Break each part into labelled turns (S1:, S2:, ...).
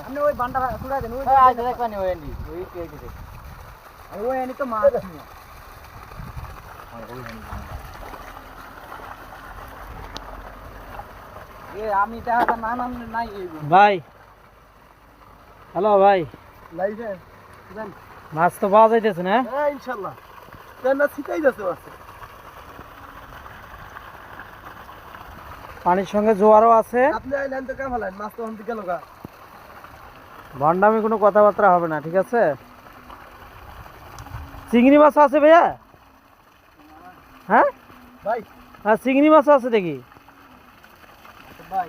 S1: আপনি ওই বান্ডা তুলে দেন ওই
S2: হ্যাঁ আজ দেখবানি ওই এন্ডি ওই কে দিতে
S1: আর ওই এনে তো মাছ নিয়ে। আমি দেখা না নাই
S3: ভাই। হ্যালো ভাই। মাছ তো পাওয়া যাইতেছে না?
S1: হ্যাঁ ইনশাআল্লাহ দেন না শিখাই যাচ্ছে আছে
S3: পানির সঙ্গে জোয়ারও আছে।
S1: আপনি আইলেন তো মাছ তো দিকে লগা
S3: ভন্ডামি কোনো কথাবার্তা হবে না ঠিক আছে? চিংড়ি মাছ আছে ভাইয়া? হ্যাঁ?
S1: ভাই।
S3: আর চিংড়ি মাছ আছে দেখি।
S1: ভাই।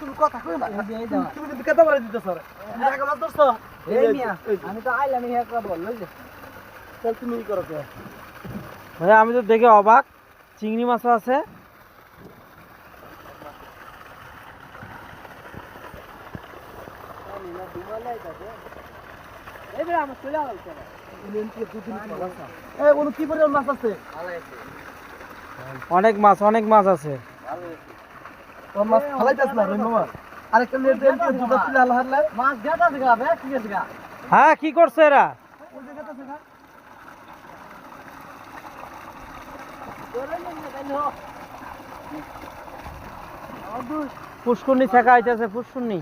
S1: তুমি কথা কই না। তুমি কিন্তু কথা বলে দিতেছ রে টাকা মাছ ধরছো? এই মিয়া আমি তো আইলাম এই একটা বল লই চল তুমি করো কে
S3: ভাইয়া আমি তো দেখে অবাক। চিংড়ি মাছও আছে
S1: এবারে আমার চলে আসছে এই ওনো কি পরিমাণ মাছ আছে
S3: অনেক মাছ অনেক মাছ আছে।
S1: মাছ ফালাইতাছ না মামা। আরেকটা নেট দেন কি দুটো তুলে আলা হারলে? মাছ গাদা দিগা বে কি দিগা
S3: হ্যাঁ কি করছে এরা? পুষ্কুন্নি ছেঁকা আইতেছে পুষ্কুন্নি